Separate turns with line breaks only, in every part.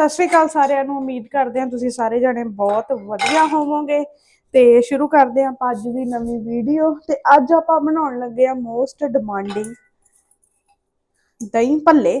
ਸਤਿ ਸ਼੍ਰੀ ਅਕਾਲ ਸਾਰਿਆਂ ਨੂੰ, ਉਮੀਦ ਕਰਦੇ ਹਾਂ ਤੁਸੀਂ ਸਾਰੇ ਜਣੇ ਬਹੁਤ ਵਧੀਆ ਹੋਵੋਗੇ। ਤੇ ਸ਼ੁਰੂ ਕਰਦੇ ਹਾਂ ਆਪਾਂ ਅੱਜ ਦੀ ਨਵੀਂ ਵੀਡੀਓ। ਤੇ ਅੱਜ ਆਪਾਂ ਬਣਾਉਣ ਲੱਗੇ ਆ ਮੋਸਟ ਡਿਮਾਂਡਿੰਗ ਦਹੀਂ ਭੱਲੇ,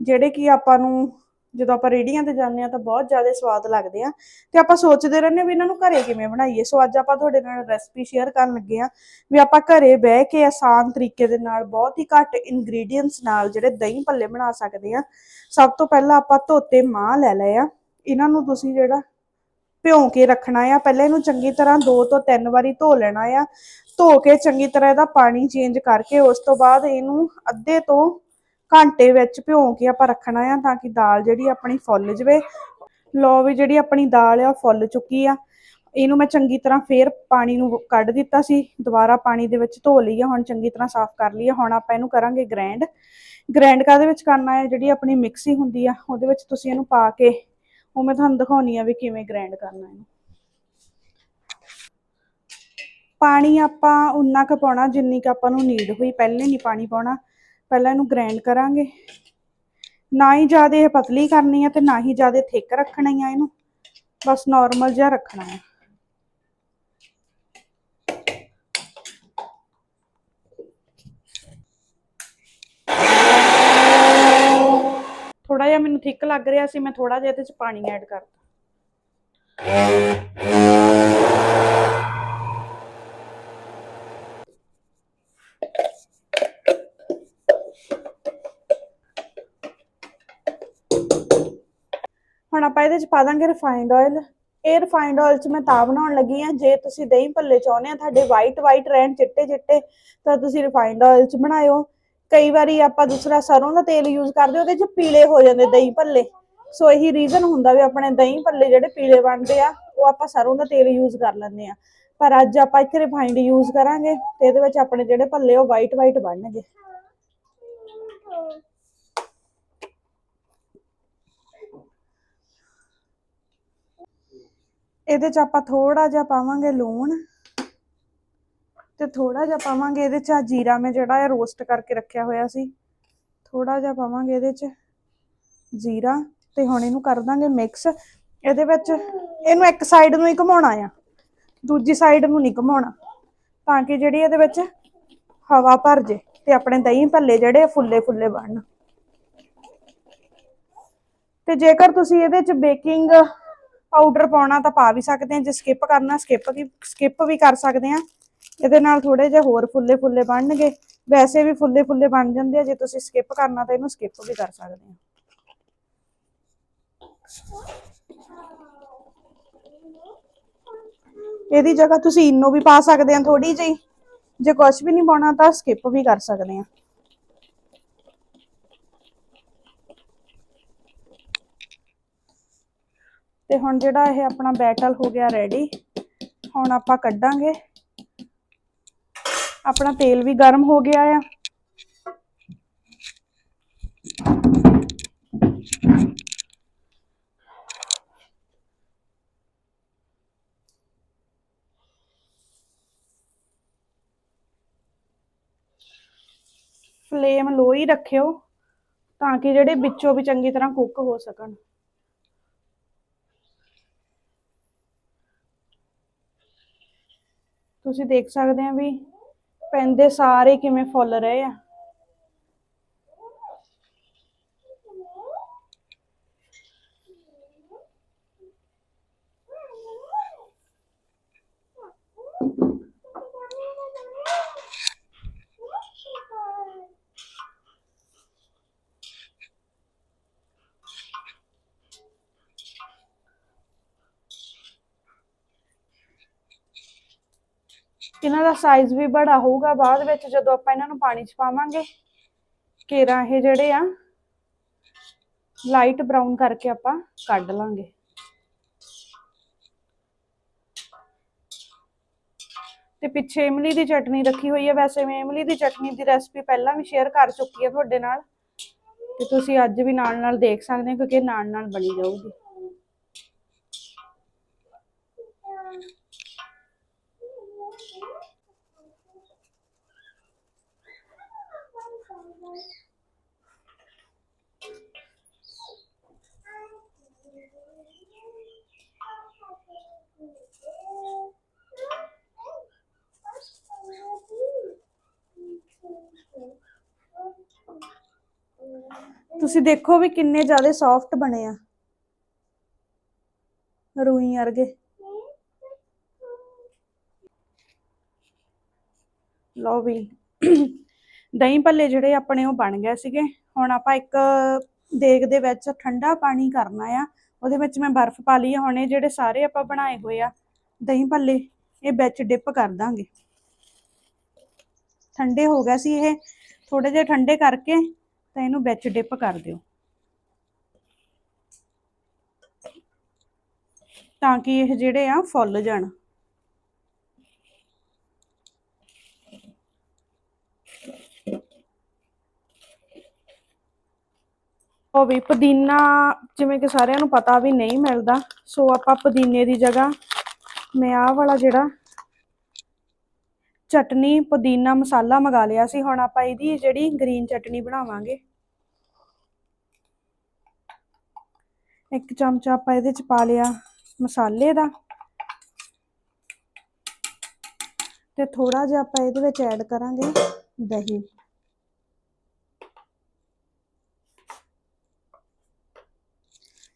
ਜਿਹੜੇ ਕਿ ਆਪਾਂ ਨੂੰ ਜਦੋਂ ਆਪਾਂ ਰੇੜੀਆਂ ਤੇ ਜਾਂਦੇ ਆ ਤਾਂ ਬਹੁਤ ਜ਼ਿਆਦਾ ਸਵਾਦ ਲੱਗਦੇ ਆ ਤੇ ਆਪਾਂ ਸੋਚਦੇ ਰਹਿੰਦੇ ਵੀ ਇਹਨਾਂ ਨੂੰ ਘਰੇ ਕਿਵੇਂ ਬਣਾਈਏ। ਸੋ ਅੱਜ ਆਪਾਂ ਤੁਹਾਡੇ ਨਾਲ ਰੈਸਪੀ ਸ਼ੇਅਰ ਕਰਨ ਲੱਗੇ ਆ ਵੀ ਆਪਾਂ ਘਰੇ ਬਹਿ ਕੇ ਆਸਾਨ ਤਰੀਕੇ ਦੇ ਨਾਲ ਬਹੁਤ ਹੀ ਘੱਟ ਇਨਗਰੀਡੀਅੰਟਸ ਨਾਲ ਜਿਹੜੇ ਦਹੀਂ ਭੱਲੇ ਬਣਾ ਸਕਦੇ ਆ ਸਭ ਤੋਂ ਪਹਿਲਾਂ ਆਪਾਂ ਧੋਤੇ ਮਾਹ ਲੈ ਲਏ ਆ। ਇਹਨਾਂ ਨੂੰ ਤੁਸੀਂ ਜਿਹੜਾ ਭਿਉਂ ਕੇ ਰੱਖਣਾ ਆ। ਪਹਿਲਾਂ ਇਹਨੂੰ ਚੰਗੀ ਤਰ੍ਹਾਂ ਦੋ ਤੋਂ ਤਿੰਨ ਵਾਰੀ ਧੋ ਲੈਣਾ ਆ। ਧੋ ਕੇ ਚੰਗੀ ਤਰ੍ਹਾਂ ਇਹਦਾ ਪਾਣੀ ਚੇਂਜ ਕਰਕੇ ਉਸ ਤੋਂ ਬਾਅਦ ਇਹਨੂੰ ਅੱਧੇ ਤੋਂ ਘੰਟੇ ਵਿੱਚ ਭਿਉਂ ਕੇ ਆਪਾਂ ਰੱਖਣਾ ਆ ਤਾਂ ਕਿ ਦਾਲ ਜਿਹੜੀ ਆਪਣੀ ਫੁੱਲ ਜਵੇ। ਲੋ ਵੀ ਜਿਹੜੀ ਆਪਣੀ ਦਾਲ ਆ ਉਹ ਫੁੱਲ ਚੁੱਕੀ ਆ। ਇਹਨੂੰ ਮੈਂ ਚੰਗੀ ਤਰ੍ਹਾਂ ਫੇਰ ਪਾਣੀ ਨੂੰ ਕੱਢ ਦਿੱਤਾ ਸੀ। ਦੁਬਾਰਾ ਪਾਣੀ ਦੇ ਵਿੱਚ ਧੋ ਲਈ ਆ, ਹੁਣ ਚੰਗੀ ਤਰ੍ਹਾਂ ਸਾਫ਼ ਕਰ ਲਈ ਆ। ਹੁਣ ਆਪਾਂ ਇਹਨੂੰ ਕਰਾਂਗੇ ਗ੍ਰੈਂਡ। ਗ੍ਰੈਂਡ ਕਾਦੇ ਵਿੱਚ ਕਰਨਾ ਹੈ ਜਿਹੜੀ ਆਪਣੀ ਮਿਕਸੀ ਹੁੰਦੀ ਆ, ਉਹਦੇ ਵਿੱਚ ਤੁਸੀਂ ਇਹਨੂੰ ਪਾ ਕੇ ਉਹ ਮੈਂ ਤੁਹਾਨੂੰ ਦਿਖਾਉਣੀ ਆ ਵੀ ਕਿਵੇਂ ਗ੍ਰੈਂਡ ਕਰਨਾ ਇਹਨੂੰ। ਪਾਣੀ ਆਪਾਂ ਉਨਾ ਕੁ ਪਾਉਣਾ ਜਿੰਨੀ ਕੁ ਆਪਾਂ ਨੂੰ ਨੀਡ ਹੋਈ। ਪਹਿਲੇ ਨਹੀਂ ਪਾਣੀ ਪਾਉਣਾ। ਪਹਿਲਾਂ ਇਹਨੂੰ ਗ੍ਰਾਈਂਡ ਕਰਾਂਗੇ। ਨਾ ਹੀ ਜ਼ਿਆਦਾ ਇਹ ਪਤਲੀ ਕਰਨੀ ਆ ਤੇ ਨਾ ਹੀ ਜ਼ਿਆਦਾ ਥਿਕ ਰੱਖਣੀ ਆ ਇਹਨੂੰ। ਬਸ ਨਾਰਮਲ ਜਿਹਾ ਰੱਖਣਾ ਹੈ ਥੋੜਾ ਜਿਹਾ ਮੈਨੂੰ ਥਿਕ ਲੱਗ ਰਿਹਾ ਸੀ, ਮੈਂ ਥੋੜਾ ਜਿਹਾ ਇਹਦੇ ਚ ਪਾਣੀ ਐਡ ਕਰਤਾ। ਹੁਣ ਆਪਾਂ ਇਹਦੇ ਚ ਪਾ ਦਾਂਗੇ ਰਿਫਾਈਨਡ ਆਇਲ ਇਹ ਰਿਫਾਈਨਡ ਆਇਲ ਚ ਮੈਂ ਤਾਂ ਬਣਾਉਣ ਲੱਗੀ ਆ ਜੇ ਤੁਸੀਂ ਦਹੀਂ ਭੱਲੇ ਚਾਹੁੰਦੇ ਆ, ਤੁਹਾਡੇ ਵਾਈਟ ਵਾਈਟ ਰਹਿਣ ਚਿੱਟੇ ਚਿੱਟੇ, ਤਾਂ ਤੁਸੀਂ ਰਿਫਾਈਨਡ ਆਇਲ ਚ ਬਣਾਇਓ। ਕਈ ਵਾਰੀ ਆਪਾਂ ਦੂਸਰਾ ਸਰੋਂ ਦਾ ਤੇਲ ਯੂਜ਼ ਕਰਦੇ ਉਹਦੇ ਚ ਪੀਲੇ ਹੋ ਜਾਂਦੇ ਦਹੀਂ ਭੱਲੇ। ਸੋ ਇਹੀ ਰੀਜ਼ਨ ਹੁੰਦਾ ਵੀ ਆਪਣੇ ਦਹੀਂ ਭੱਲੇ ਜਿਹੜੇ ਪੀਲੇ ਬਣਦੇ ਆ, ਉਹ ਆਪਾਂ ਸਰੋਂ ਦਾ ਤੇਲ ਯੂਜ਼ ਕਰ ਲੈਂਦੇ ਆ ਪਰ ਅੱਜ ਆਪਾਂ ਇੱਥੇ ਰਿਫਾਈਨਡ ਯੂਜ਼ ਕਰਾਂਗੇ ਤੇ ਇਹਦੇ ਵਿੱਚ ਆਪਣੇ ਜਿਹੜੇ ਭੱਲੇ ਉਹ ਵਾਈਟ ਵਾਈਟ ਬਣਨਗੇ। ਇਹਦੇ ਚ ਆਪਾਂ ਥੋੜਾ ਜਿਹਾ ਪਾਵਾਂਗੇ ਲੂਣ ਤੇ ਥੋੜਾ ਜਿਹਾ ਪਾਵਾਂਗੇ ਇਹਦੇ ਚ ਆ ਜੀਰਾ, ਮੈਂ ਜਿਹੜਾ ਹੈ ਰੋਸਟ ਕਰਕੇ ਰੱਖਿਆ ਹੋਇਆ ਸੀ। ਥੋੜਾ ਜਿਹਾ ਪਾਵਾਂਗੇ ਇਹਦੇ ਚ ਜੀਰਾ ਤੇ ਹੁਣ ਇਹਨੂੰ ਕਰ ਦਾਂਗੇ ਮਿਕਸ ਇਹਦੇ ਵਿੱਚ ਇਹਨੂੰ ਇੱਕ ਸਾਈਡ ਨੂੰ ਹੀ ਘੁਮਾਉਣਾ ਆ, ਦੂਜੀ ਸਾਈਡ ਨੂੰ ਨਹੀਂ ਘੁਮਾਉਣਾ, ਤਾਂ ਕਿ ਜਿਹੜੀ ਇਹਦੇ ਵਿੱਚ ਹਵਾ ਭਰ ਜੇ ਤੇ ਆਪਣੇ ਦਹੀਂ ਭੱਲੇ ਜਿਹੜੇ ਫੁੱਲੇ ਫੁੱਲੇ ਬਣਨ। ਤੇ ਜੇਕਰ ਤੁਸੀਂ ਇਹਦੇ ਚ ਬੇਕਿੰਗ ਪਾਊਡਰ ਪਾਉਣਾ ਤਾਂ ਪਾ ਵੀ ਸਕਦੇ ਆ ਜੇ ਸਕਿਪ ਕਰਨਾ ਸਕਿਪ ਵੀ ਸਕਿਪ ਵੀ ਕਰ ਸਕਦੇ ਆ ਇਹਦੇ ਨਾਲ ਥੋੜੇ ਜਿਹਾ ਹੋਰ ਫੁੱਲੇ ਫੁੱਲੇ ਬਣਨਗੇ। ਵੈਸੇ ਵੀ ਫੁੱਲੇ ਫੁੱਲੇ ਬਣ ਜਾਂਦੇ ਆ, ਜੇ ਤੁਸੀਂ ਸਕਿਪ ਕਰਨਾ ਤਾਂ ਇਹਨੂੰ ਸਕਿਪ ਵੀ ਕਰ ਸਕਦੇ ਆ ਇਹਦੀ ਜਗ੍ਹਾ ਤੁਸੀਂ ਇਨੋ ਵੀ ਪਾ ਸਕਦੇ ਆ ਥੋੜੀ ਜਿਹੀ। ਜੇ ਕੁਝ ਵੀ ਨਹੀਂ ਪਾਉਣਾ ਤਾਂ ਸਕਿਪ ਵੀ ਕਰ ਸਕਦੇ ਆ ਤੇ ਹੁਣ ਜਿਹੜਾ ਇਹ ਆਪਣਾ ਬੈਟਲ ਹੋ ਗਿਆ ਰੈਡੀ ਹੁਣ ਆਪਾਂ ਕੱਢਾਂਗੇ। ਆਪਣਾ ਤੇਲ ਵੀ ਗਰਮ ਹੋ ਗਿਆ ਆ। ਫਲੇਮ ਲੋ ਹੀ ਰੱਖਿਓ ਤਾਂ ਕਿ ਜਿਹੜੇ ਵਿੱਚੋਂ ਵੀ ਚੰਗੀ ਤਰ੍ਹਾਂ ਕੁੱਕ ਹੋ ਸਕਣ। ਤੁਸੀਂ ਦੇਖ ਸਕਦੇ ਆ ਵੀ ਪੈਂਦੇ ਸਾਰੇ ਕਿਵੇਂ ਫੁੱਲ ਰਹੇ ਆ। ਇਹਨਾਂ ਦਾ ਸਾਈਜ਼ ਵੀ ਬੜਾ ਹੋਊਗਾ ਬਾਅਦ ਵਿੱਚ ਜਦੋਂ ਆਪਾਂ ਇਹਨਾਂ ਨੂੰ ਪਾਣੀ 'ਚ ਪਾਵਾਂਗੇ। ਕੇਰਾ ਇਹ ਜਿਹੜੇ ਆ ਲਾਈਟ ਬਰਾਊਨ ਕਰਕੇ ਆਪਾਂ ਕੱਢ ਲਾਂਗੇ। ਤੇ ਪਿੱਛੇ ਇਮਲੀ ਦੀ ਚਟਨੀ ਰੱਖੀ ਹੋਈ ਹੈ ਵੈਸੇ ਮੈਂ ਇਮਲੀ ਦੀ ਚਟਨੀ ਦੀ ਰੈਸਪੀ ਪਹਿਲਾਂ ਵੀ ਸ਼ੇਅਰ ਕਰ ਚੁੱਕੀ ਹਾਂ ਤੁਹਾਡੇ ਨਾਲ। ਤੇ ਤੁਸੀਂ ਅੱਜ ਵੀ ਨਾਲ ਨਾਲ ਦੇਖ ਸਕਦੇ ਹੋ ਕਿਉਂਕਿ ਨਾਲ ਨਾਲ ਬਣੀ ਜਾਊਗੀ। ਤੁਸੀਂ ਦੇਖੋ ਵੀ ਕਿੰਨੇ ਜ਼ਿਆਦਾ ਸੌਫਟ ਬਣੇ ਆ। ਰੂਈ ਵਰਗੇ। ਲਓ ਵੀ। ਦਹੀਂ ਭੱਲੇ ਜਿਹੜੇ ਆਪਣੇ ਉਹ ਬਣ ਗਏ ਸੀਗੇ। ਹੁਣ ਆਪਾਂ ਇੱਕ ਦੇਗ ਦੇ ਵਿੱਚ ਠੰਡਾ ਪਾਣੀ ਕਰਨਾ ਆ। ਉਹਦੇ ਵਿੱਚ ਮੈਂ ਬਰਫ਼ ਪਾ ਲਈ ਆ। ਹੁਣ ਇਹ ਜਿਹੜੇ ਸਾਰੇ ਆਪਾਂ ਬਣਾਏ ਹੋਏ ਆ ਦਹੀਂ ਭੱਲੇ, ਇਹ ਵਿੱਚ ਡਿਪ ਕਰ ਦਾਂਗੇ। ਠੰਡੇ ਹੋ ਗਿਆ ਸੀ ਇਹ। ਥੋੜੇ ਜਿਹੇ ਠੰਡੇ ਕਰਕੇ ਤਾਂ ਇਹਨੂੰ ਵਿੱਚ ਡਿਪ ਕਰ ਦਿਓ। ਤਾਂ ਕਿ ਇਹ ਜਿਹੜੇ ਆ ਫੁੱਲ ਜਾਣ। ਉਹ ਵੀ ਪੁਦੀਨਾ ਜਿਵੇਂ ਕਿ ਸਾਰਿਆਂ ਨੂੰ ਪਤਾ ਵੀ ਨਹੀਂ ਮਿਲਦਾ। ਸੋ ਆਪਾਂ ਪੁਦੀਨੇ ਦੀ ਜਗ੍ਹਾ ਮੈਂ ਆਹ ਵਾਲਾ ਜਿਹੜਾ ਚਟਨੀ, ਪੁਦੀਨਾ, ਮਸਾਲਾ ਮੰਗਾ ਲਿਆ ਸੀ। ਹੁਣ ਆਪਾਂ ਇਹਦੀ ਜਿਹੜੀ ਗ੍ਰੀਨ ਚਟਨੀ ਬਣਾਵਾਂਗੇ। ਇੱਕ ਚਮਚਾ ਆਪਾਂ ਇਹਦੇ ਚ ਪਾ ਲਿਆ ਮਸਾਲੇ ਦਾ। ਤੇ ਥੋੜਾ ਜਿਹਾ ਆਪਾਂ ਇਹਦੇ ਵਿੱਚ ਐਡ ਕਰਾਂਗੇ ਦਹੀਂ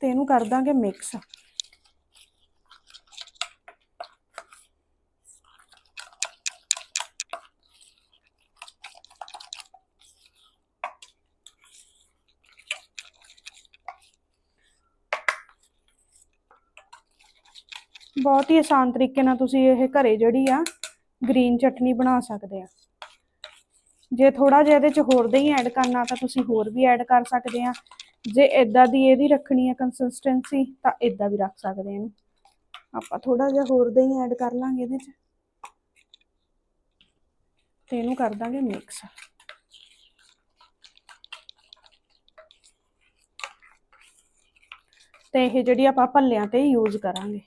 ਤੇ ਇਹਨੂੰ ਕਰ ਦਾਂਗੇ ਮਿਕਸ ਬਹੁਤ ਹੀ ਆਸਾਨ ਤਰੀਕੇ ਨਾਲ ਤੁਸੀਂ ਇਹ ਘਰੇ ਜਿਹੜੀ ਆ ਗ੍ਰੀਨ ਚਟਨੀ ਬਣਾ ਸਕਦੇ ਆ। ਜੇ ਥੋੜਾ ਜਿਹਾ ਇਹਦੇ ਚ ਹੋਰ ਦਹੀਂ ਐਡ ਕਰਨਾ ਤਾਂ ਤੁਸੀਂ ਹੋਰ ਵੀ ਐਡ ਕਰ ਸਕਦੇ ਆ। ਜੇ ਇਦਾਂ ਦੀ ਇਹਦੀ ਰੱਖਣੀ ਹੈ ਕੰਸਿਸਟੈਂਸੀ ਤਾਂ ਇਦਾਂ ਵੀ ਰੱਖ ਸਕਦੇ ਆ ਇਹਨੂੰ। ਆਪਾਂ ਥੋੜਾ ਜਿਹਾ ਹੋਰ ਦਹੀਂ ਐਡ ਕਰ ਲਾਂਗੇ ਇਹਦੇ ਚ। ਤੇ ਇਹਨੂੰ ਕਰ ਦਾਂਗੇ ਮਿਕਸ ਤੇ ਇਹ ਜਿਹੜੀ ਆਪਾਂ ਭੱਲਿਆਂ ਤੇ ਯੂਜ਼ ਕਰਾਂਗੇ।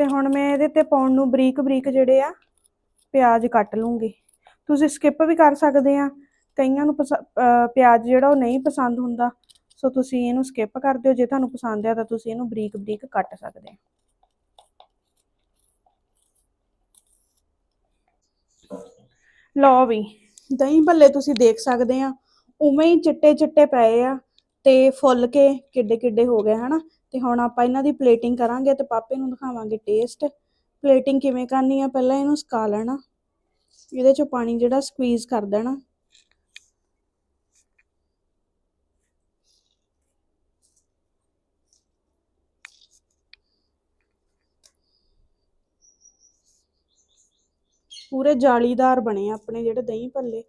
ਤੇ ਹੁਣ ਮੈਂ ਇਹਦੇ ਤੇ ਪਾਉਣ ਨੂੰ ਬਰੀਕ ਬਰੀਕ ਜਿਹੜੇ ਆ, ਪਿਆਜ਼ ਕੱਟ ਲੂੰਗੀ। ਤੁਸੀਂ ਸਕਿਪ ਵੀ ਕਰ ਸਕਦੇ ਆ। ਕਈਆਂ ਨੂੰ ਪਿਆਜ਼ ਜਿਹੜਾ ਉਹ ਨਹੀਂ ਪਸੰਦ ਹੁੰਦਾ, ਸੋ ਤੁਸੀਂ ਇਹਨੂੰ ਸਕਿਪ ਕਰ ਦਿਓ। ਜੇ ਤੁਹਾਨੂੰ ਪਸੰਦ ਆ ਤਾਂ ਤੁਸੀਂ ਇਹਨੂੰ ਬਰੀਕ ਬਰੀਕ ਕੱਟ ਸਕਦੇ ਆ। ਲਓ ਵੀ, ਦਹੀਂ ਭੱਲੇ ਤੁਸੀਂ ਦੇਖ ਸਕਦੇ ਆ। ਉਵੇਂ ਹੀ ਚਿੱਟੇ ਚਿੱਟੇ ਪਏ ਆ ਤੇ ਫੁੱਲ ਕੇ ਕਿੱਡੇ ਕਿੱਡੇ ਹੋ ਗਏ, ਹਨਾ? ਤੇ ਹੁਣ ਆਪਾਂ ਇਹਨਾਂ ਦੀ ਪਲੇਟਿੰਗ ਕਰਾਂਗੇ ਤੇ ਪਾਪੇ ਨੂੰ ਦਿਖਾਵਾਂਗੇ ਟੇਸਟ ਪਲੇਟਿੰਗ ਕਿਵੇਂ ਕਰਨੀ ਆ? ਪਹਿਲਾਂ ਇਹਨੂੰ ਸੁਕਾ ਲੈਣਾ। ਇਹਦੇ ਚੋਂ ਪਾਣੀ ਜਿਹੜਾ ਸਕਵੀਜ਼ ਕਰ ਦੇਣਾ। ਪੂਰੇ ਜਾਲੀਦਾਰ ਬਣੇ ਆ ਆਪਣੇ ਜਿਹੜੇ ਦਹੀਂ ਭੱਲੇ।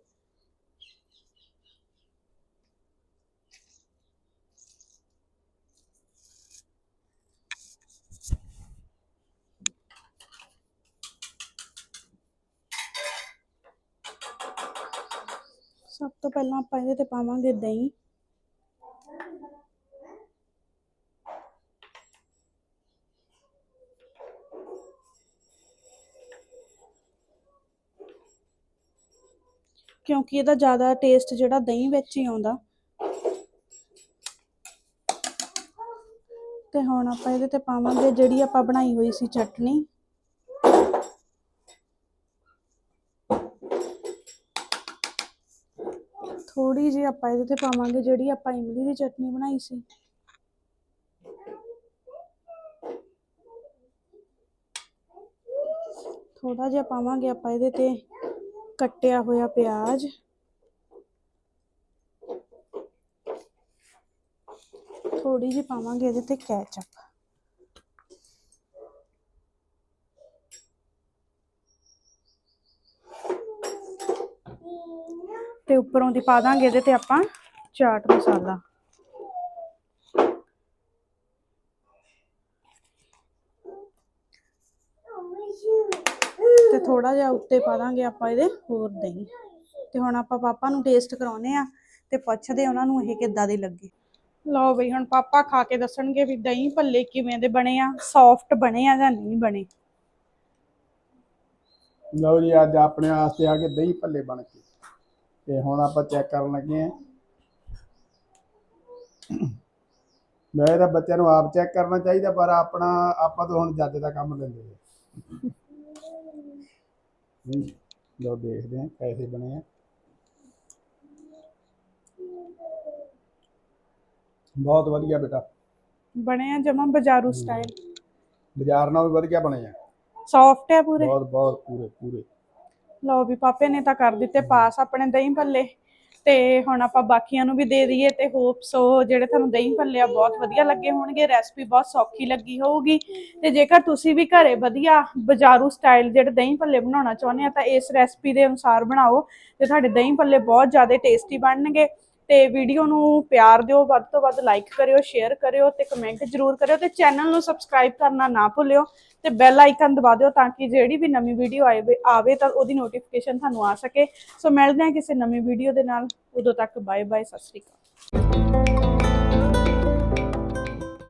ਸਭ ਤੋਂ ਪਹਿਲਾਂ ਆਪਾਂ ਇਹਦੇ ਤੇ ਪਾਵਾਂਗੇ ਦਹੀਂ। ਕਿਉਂਕਿ ਇਹਦਾ ਜ਼ਿਆਦਾ ਟੇਸਟ ਜਿਹੜਾ ਦਹੀਂ ਵਿੱਚ ਹੀ ਆਉਂਦਾ। ਤੇ ਹੁਣ ਆਪਾਂ ਇਹਦੇ ਤੇ ਪਾਵਾਂਗੇ ਜਿਹੜੀ ਆਪਾਂ ਬਣਾਈ ਹੋਈ ਸੀ ਚਟਨੀ। ਥੋੜੀ ਜਿਹੀ ਆਪਾਂ ਇਹਦੇ ਤੇ ਪਾਵਾਂਗੇ ਜਿਹੜੀ ਆਪਾਂ ਇਮਲੀ ਦੀ ਚਟਨੀ ਬਣਾਈ ਸੀ। ਥੋੜਾ ਜਿਹਾ ਪਾਵਾਂਗੇ ਆਪਾਂ ਇਹਦੇ ਤੇ ਕੱਟਿਆ ਹੋਇਆ ਪਿਆਜ਼। ਥੋੜੀ ਜਿਹੀ ਪਾਵਾਂਗੇ ਇਹਦੇ ਤੇ ਕੈਚਅਪ ਤੇ ਉੱਪਰੋਂ ਦੀ ਪਾ ਦਾਂਗੇ ਇਹਦੇ ਤੇ ਆਪਾਂ ਚਾਟ ਮਸਾਲਾ। ਤੇ ਥੋੜਾ ਜਿਹਾ ਉੱਤੇ ਪਾ ਦਾਂਗੇ ਆਪਾਂ ਇਹਦੇ ਹੋਰ ਦਹੀਂ। ਤੇ ਹੁਣ ਆਪਾਂ ਪਾਪਾ ਨੂੰ ਟੇਸਟ ਕਰਾਉਨੇ ਆ ਤੇ ਪੁੱਛਦੇ ਉਹਨਾਂ ਨੂੰ ਇਹ ਕਿੱਦਾਂ ਦੇ ਲੱਗੇ। ਲਓ ਬਈ, ਹੁਣ ਪਾਪਾ ਖਾ ਕੇ ਦੱਸਣਗੇ ਵੀ ਦਹੀਂ ਭੱਲੇ ਕਿਵੇਂ ਦੇ ਬਣੇ ਆ ਸੌਫਟ ਬਣੇ ਆ ਜਾਂ ਨਹੀਂ ਬਣੇ।
ਲਓ ਜੀ, ਅੱਜ ਆਪਣੇ ਵਾਸਤੇ ਆ ਕੇ ਦਹੀਂ ਭੱਲੇ ਬਣ ਕੇ। ਤੇ ਹੁਣ ਆਪਾਂ ਚੈੱਕ ਕਰਨ ਲੱਗੇ ਆ ਮੈਂ ਤਾਂ ਬੱਚਿਆਂ ਨੂੰ ਆਪ ਚੈੱਕ ਕਰਨਾ ਚਾਹੀਦਾ ਪਰ ਆਪਣਾ ਆਪਾਂ ਤਾਂ ਹੁਣ ਜੱਜ ਦਾ ਕੰਮ ਲੈਂਦੇ ਹਾਂ। ਲਓ ਦੇਖਦੇ ਹਾਂ ਕੈਸੇ ਬਣੇ ਆ। ਬਹੁਤ ਵਧੀਆ ਬੇਟਾ।
ਬਣੇ ਆ ਜਮਾ ਬਾਜ਼ਾਰੂ ਸਟਾਈਲ
ਬਾਜ਼ਾਰ ਨਾਲੋਂ ਵੀ ਵਧੀਆ ਬਣੇ ਆ।
ਸੌਫਟ ਹੈ ਪੂਰੇ।
ਬਹੁਤ ਬਹੁਤ ਪੂਰੇ ਪੂਰੇ।
ਲਓ ਵੀ ਪਾਪੇ ਨੇ ਤਾਂ ਕਰ ਦਿੱਤੇ ਪਾਸ ਆਪਣੇ ਦਹੀਂ ਭੱਲੇ। ਤੇ ਹੁਣ ਆਪਾਂ ਬਾਕੀਆਂ ਨੂੰ ਵੀ ਦੇ ਦਈਏ ਤੇ ਹੋਪ ਸੋ ਜਿਹੜੇ ਤੁਹਾਨੂੰ ਦਹੀਂ ਭੱਲੇ ਆ, ਬਹੁਤ ਵਧੀਆ ਲੱਗੇ ਹੋਣਗੇ ਰੈਸਪੀ ਬਹੁਤ ਸੌਖੀ ਲੱਗੀ ਹੋਊਗੀ। ਤੇ ਜੇਕਰ ਤੁਸੀਂ ਵੀ ਘਰੇ ਵਧੀਆ ਬਾਜ਼ਾਰੂ ਸਟਾਈਲ ਜਿਹੜੇ ਦਹੀਂ ਭੱਲੇ ਬਣਾਉਣਾ ਚਾਹੁੰਦੇ ਆ, ਤਾਂ ਇਸ ਰੈਸਪੀ ਦੇ ਅਨੁਸਾਰ ਬਣਾਓ ਤੇ ਤੁਹਾਡੇ ਦਹੀਂ ਭੱਲੇ ਬਹੁਤ ਜ਼ਿਆਦਾ ਟੇਸਟੀ ਬਣਨਗੇ। ਤੇ ਵੀਡੀਓ ਨੂੰ ਪਿਆਰ ਦਿਓ, ਵੱਧ ਤੋਂ ਵੱਧ ਲਾਈਕ ਕਰਿਓ ਸ਼ੇਅਰ ਕਰਿਓ ਤੇ ਕਮੈਂਟ ਜ਼ਰੂਰ ਕਰਿਓ ਤੇ ਚੈਨਲ ਨੂੰ ਸਬਸਕ੍ਰਾਈਬ ਕਰਨਾ ਨਾ ਭੁੱਲਿਓ ਤੇ ਬੈਲ ਆਈਕਨ ਦਬਾ ਦਿਓ ਤਾਂ ਕਿ ਜਿਹੜੀ ਵੀ ਨਵੀਂ ਵੀਡੀਓ ਆਵੇ ਆਵੇ ਤਾਂ ਉਹਦੀ ਨੋਟੀਫਿਕੇਸ਼ਨ ਤੁਹਾਨੂੰ ਆ ਸਕੇ। ਸੋ ਮਿਲਦੇ ਹਾਂ ਕਿਸੇ ਨਵੀਂ ਵੀਡੀਓ ਦੇ ਨਾਲ। ਉਦੋਂ ਤੱਕ ਬਾਏ ਬਾਏ ਸਤਿ ਸ਼੍ਰੀ ਅਕਾਲ।